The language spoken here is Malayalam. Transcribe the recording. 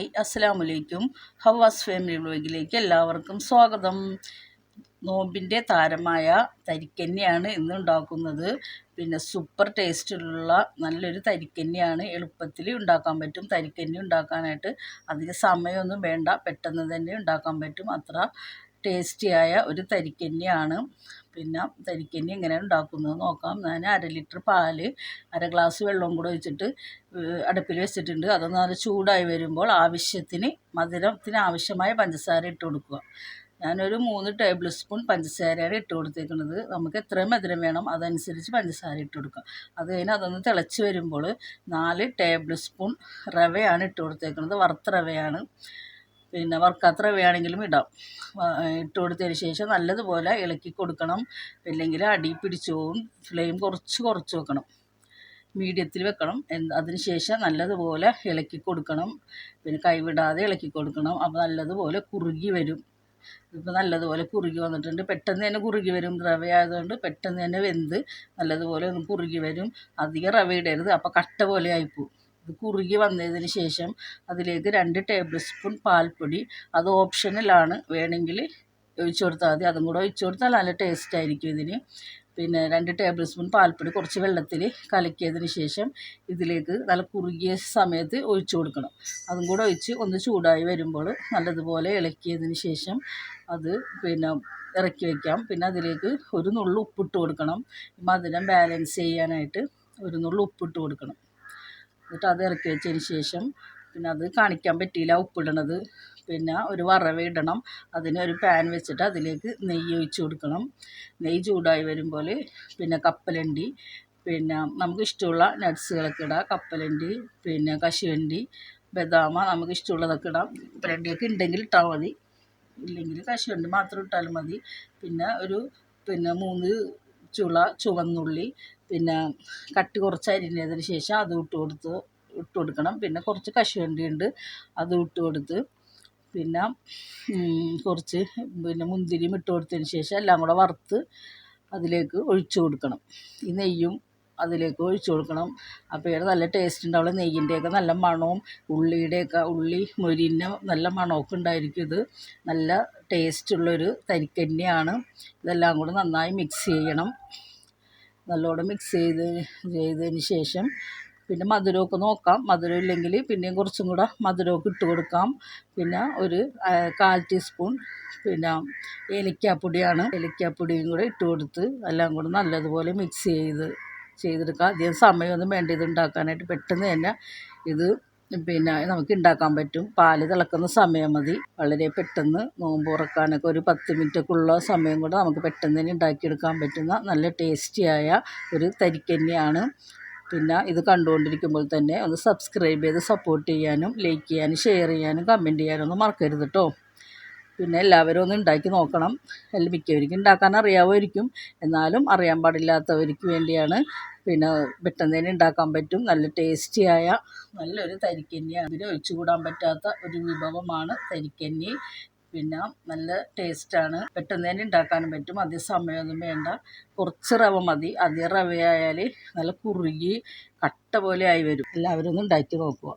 ഹായ് അസ്സലാമു അലൈക്കും ഹവാസ് ഫാമിലി വ്ലോഗിലേക്ക് എല്ലാവർക്കും സ്വാഗതം. നോമ്പിന്റെ താരമായ തരിക്കന്നെയാണ് ഇന്ന് ഉണ്ടാക്കുന്നത്. പിന്നെ സൂപ്പർ ടേസ്റ്റിലുള്ള നല്ലൊരു തരിക്കന്നെയാണ് എളുപ്പത്തിൽ ഉണ്ടാക്കാൻ പറ്റും. തരിക്കന്നി ഉണ്ടാക്കാനായിട്ട് അധികം സമയമൊന്നും വേണ്ട. പെട്ടെന്ന് തന്നെ ഉണ്ടാക്കാൻ പറ്റും. അത്ര ടേസ്റ്റിയായ ഒരു തരിക്കന്നെയാണ് പിന്നെ തരിക്കന്നി എങ്ങനെ ഉണ്ടാക്കുന്നത് നോക്കാം. ഞാൻ അര ലിറ്റർ പാൽ അര ഗ്ലാസ് വെള്ളവും കൂടെ വെച്ചിട്ട് അടുപ്പിൽ വെച്ചിട്ടുണ്ട്. അതൊന്ന് നല്ല ചൂടായി വരുമ്പോൾ ആവശ്യത്തിന് മധുരത്തിന് ആവശ്യമായ പഞ്ചസാര ഇട്ട് കൊടുക്കുക. ഞാനൊരു മൂന്ന് ടേബിൾ സ്പൂൺ പഞ്ചസാരയാണ് ഇട്ട് കൊടുത്തേക്കുന്നത്. നമുക്ക് എത്ര മധുരം വേണം അതനുസരിച്ച് പഞ്ചസാര ഇട്ട് കൊടുക്കുക അത് കഴിഞ്ഞ് അതൊന്ന് തിളച്ച് വരുമ്പോൾ നാല് ടേബിൾ സ്പൂൺ റവയാണ് ഇട്ട് കൊടുത്തേക്കുന്നത്. വറുത്ത റവയാണ്. പിന്നെ വറുക്കത്ര വേണമെങ്കിലും ഇടാം. ഇട്ട് കൊടുത്തതിന് ശേഷം നല്ലതുപോലെ ഇളക്കി കൊടുക്കണം. ഇല്ലെങ്കിൽ അടി പിടിച്ചു പോകും ഫ്ലെയിം കുറച്ച് കുറച്ച് വെക്കണം. മീഡിയത്തിൽ വെക്കണം. അതിന് ശേഷം നല്ലതുപോലെ ഇളക്കി കൊടുക്കണം. പിന്നെ കൈവിടാതെ ഇളക്കി കൊടുക്കണം. അപ്പോൾ നല്ലതുപോലെ കുറുകി വരും. ഇപ്പോൾ നല്ലതുപോലെ കുറുകി വന്നിട്ടുണ്ട്. പെട്ടെന്ന് തന്നെ കുറുകി വരും. റവ ആയതുകൊണ്ട് പെട്ടെന്ന് തന്നെ വെന്ത് നല്ലതുപോലെ ഒന്ന് കുറുകി വരും. അധികം റവ ഇടരുത്. അപ്പോൾ കട്ട പോലെ ആയിപ്പോവും. ഇത് കുറുകി വന്നതിന് ശേഷം അതിലേക്ക് രണ്ട് ടേബിൾ സ്പൂൺ പാൽപ്പൊടി അത് ഓപ്ഷണലാണ് വേണമെങ്കിൽ ഒഴിച്ചു കൊടുത്താൽ മതി. അതും കൂടെ ഒഴിച്ചു കൊടുത്താൽ നല്ല ടേസ്റ്റ് ആയിരിക്കും ഇതിന്. പിന്നെ രണ്ട് ടേബിൾ സ്പൂൺ പാൽപ്പൊടി കുറച്ച് വെള്ളത്തിൽ കലക്കിയതിന് ശേഷം ഇതിലേക്ക് നല്ല കുറുകിയ സമയത്ത് ഒഴിച്ചു കൊടുക്കണം. അതും കൂടെ ഒഴിച്ച് ഒന്ന് ചൂടായി വരുമ്പോൾ നല്ലതുപോലെ ഇളക്കിയതിന് ശേഷം അത് പിന്നെ ഇറക്കി വയ്ക്കാം പിന്നെ അതിലേക്ക് ഒരു നുള്ളു ഉപ്പിട്ട് കൊടുക്കണം. മധുരം ബാലൻസ് ചെയ്യാനായിട്ട് ഒരു നുള്ളു ഉപ്പിട്ട് കൊടുക്കണം. എന്നിട്ട് അത് ഇറക്കി വെച്ചതിന് ശേഷം പിന്നെ അത് കാണിക്കാൻ പറ്റിയില്ല ഉപ്പിടണത്. പിന്നെ ഒരു വറവ് ഇടണം. അതിന് ഒരു പാൻ വെച്ചിട്ട് അതിലേക്ക് നെയ്യ് ഒഴിച്ച് കൊടുക്കണം. നെയ്യ് ചൂടായി വരുമ്പോൾ പിന്നെ കപ്പലണ്ടി പിന്നെ നമുക്ക് ഇഷ്ടമുള്ള നട്ട്സുകളൊക്കെ ഇടാം. കപ്പലണ്ടി പിന്നെ കശുവണ്ടി ബദാമ നമുക്ക് ഇഷ്ടമുള്ളതൊക്കെ ഇടാം. കപ്പലണ്ടിയൊക്കെ ഉണ്ടെങ്കിൽ ഇട്ടാൽ മതി. ഇല്ലെങ്കിൽ കശുവണ്ടി മാത്രം ഇട്ടാലും മതി. പിന്നെ ഒരു പിന്നെ മൂന്ന് ചുള ചുവന്നുള്ളി പിന്നെ കട്ടി കുറച്ച് അരിഞ്ഞതിന് ശേഷം അത് ഇട്ട് കൊടുത്ത് ഇട്ട് കൊടുക്കണം. പിന്നെ കുറച്ച് കശുവണ്ടി ഉണ്ട് അത് ഇട്ട് കൊടുത്ത് പിന്നെ കുറച്ച് പിന്നെ മുന്തിരിയും ഇട്ട് കൊടുത്തതിന് ശേഷം എല്ലാം കൂടെ വറുത്ത് അതിലേക്ക് ഒഴിച്ചു കൊടുക്കണം. ഈ നെയ്യും അതിലേക്ക് ഒഴിച്ച് കൊടുക്കണം. അപ്പോൾ നല്ല ടേസ്റ്റ് ഉണ്ടാവുള്ളൂ നെയ്യിന്റെയൊക്കെ നല്ല മണവും ഉള്ളിയുടെയൊക്കെ ഉള്ളി മൊരിന്റെ നല്ല മണമൊക്കെ ഉണ്ടായിരിക്കും ഇത്. നല്ല ടേസ്റ്റുള്ളൊരു തരിക്കന്നെയാണ് ഇതെല്ലാം കൂടെ നന്നായി മിക്സ് ചെയ്യണം. നല്ലോണം മിക്സ് ചെയ്ത് ചെയ്തതിന് ശേഷം പിന്നെ മധുരമൊക്കെ നോക്കാം. മധുരം ഇല്ലെങ്കിൽ പിന്നെയും കുറച്ചും കൂടെ മധുരമൊക്കെ ഇട്ട് കൊടുക്കാം. പിന്നെ ഒരു കാൽ ടീസ്പൂൺ പിന്നെ ഏലക്കാപ്പൊടിയാണ്. ഏലക്കാപ്പൊടിയും കൂടെ ഇട്ട് കൊടുത്ത് എല്ലാം കൂടെ നല്ലതുപോലെ മിക്സ് ചെയ്ത് ചെയ്തെടുക്കാം. അധികം സമയമൊന്നും വേണ്ട ഇത് ഉണ്ടാക്കാനായിട്ട്. പെട്ടെന്ന് തന്നെ ഇത് പിന്നെ നമുക്ക് ഉണ്ടാക്കാൻ പറ്റും. പാൽ തിളക്കുന്ന സമയം മതി. വളരെ പെട്ടെന്ന് നോമ്പ് തുറക്കാനൊക്കെ ഒരു പത്ത് മിനിറ്റൊക്കെ ഉള്ള സമയം കൊണ്ട് നമുക്ക് പെട്ടെന്ന് തന്നെ ഉണ്ടാക്കിയെടുക്കാൻ പറ്റുന്ന നല്ല ടേസ്റ്റിയായ ഒരു തരിക്കന്നെയാണ് പിന്നെ ഇത് കണ്ടുകൊണ്ടിരിക്കുമ്പോൾ തന്നെ ഒന്ന് സബ്സ്ക്രൈബ് ചെയ്ത് സപ്പോർട്ട് ചെയ്യാനും ലൈക്ക് ചെയ്യാനും ഷെയർ ചെയ്യാനും കമന്റ് ചെയ്യാനും ഒന്നും മറക്കരുത് കേട്ടോ പിന്നെ എല്ലാവരും ഒന്ന് ഉണ്ടാക്കി നോക്കണം. എല്ലാം മിക്കവർക്കും ഉണ്ടാക്കാൻ അറിയാമായിരിക്കും എന്നാലും അറിയാൻ പാടില്ലാത്തവർക്ക് വേണ്ടിയാണ് പിന്നെ പെട്ടെന്ന് തന്നെ ഉണ്ടാക്കാൻ പറ്റും. നല്ല ടേസ്റ്റിയായ നല്ലൊരു തരിക്കഞ്ഞിയാണ് ഇതിന് ഒഴിച്ചുകൂടാൻ പറ്റാത്ത ഒരു വിഭവമാണ് തരിക്കഞ്ഞി പിന്നെ നല്ല ടേസ്റ്റാണ് പെട്ടെന്ന് ഉണ്ടാക്കാനും പറ്റും. അധികം സമയമൊന്നും വേണ്ട. കുറച്ച് റവ മതി. അധികം റവയായാൽ നല്ല കുറുകി കട്ട പോലെ ആയി വരും. എല്ലാവരും ഒന്ന് ഉണ്ടാക്കി നോക്കുക.